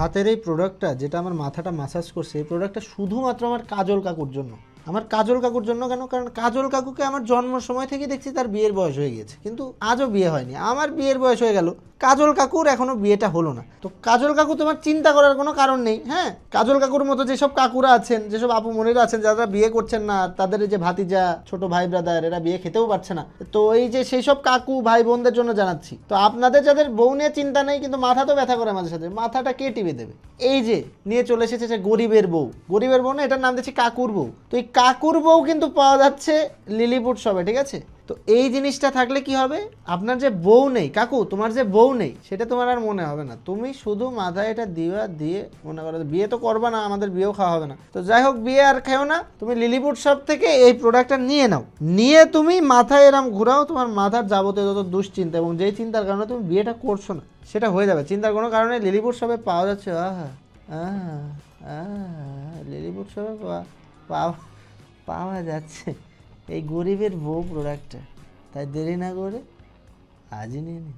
হাতের এই প্রোডাক্টটা যেটা আমার মাথাটা মাসাজ করছে, এই প্রোডাক্টটা শুধুমাত্র আমার কাজল কাকুর জন্য। আমার কাজল কাকুর জন্য কেন? কারণ কাজল কাকুকে আমার জন্ম সময় থেকে দেখছি তার বিয়ের বয়স হয়ে গেছে কিন্তু আজও বিয়ে হয়নি। আমার বিয়ের বয়স হয়ে গেল। কাজল কাকুর এখনও বিয়েটা হলো না। তো কাজল কাকু তোমার চিন্তা করার কোনো কারণ নেই হ্যাঁ? কাজল কাকুর মতো যেসব কাকুরা আছেন, যেসব আপু মনিরা আছেন, যারা বিয়ে করছেন না, তাদের যে ভাতিজা, ছোট ভাই ব্রাদার এরা বিয়ে খেতেও পারছে না। তো এই যে সেই সব কাকু ভাই বোনদের জন্য জানাচ্ছি। তো আপনাদের যাদের বউ নিয়ে চিন্তা নেই, কিন্তু মাথা তো ব্যথা করে মাঝে সাথে মাথাটা কে টিপে দেবে? এই যে নিয়ে চলে এসেছে যে গরিবের বউ। গরিবের বউ না, এটার নাম দিচ্ছি কাকুর বউ। তো এই কাকুর বউ কিন্তু পাওয়া যাচ্ছে লিলিপুট সবে, ঠিক আছে? তো এই জিনিসটা থাকলে কি হবে? আপনার যে বউ নেই, কাকু, তোমার যে বউ নেই, সেটা তোমার আর মনে হবে না। তুমি শুধু মাথায় এটা দিবা, দিয়ে মনে করো বিয়ে তো করবা না, আমাদের বিয়েও খাওয়া হবে না। তো যাই হোক, বিয়ে আর খেও না, তুমি লিলিপুট শপ থেকে এই প্রোডাক্টটা নিয়ে নাও। নিয়ে তুমি মাথায় এরম ঘুরাও, তোমার মাথার যাবতীয় যত দুশ্চিন্তা এবং যেই চিন্তার কারণে তুমি বিয়েটা করছ না, সেটা হয়ে যাবে। চিন্তার কোনো কারণে লিলিপুট শপে পাওয়া যাচ্ছে, আহা আহা লিলিপুট শপে পাওয়া পাওয়া যাচ্ছে। এই গরিবের বউ প্রোডাক্টটা তাই দেরি না করে আজই নিয়ে নিন।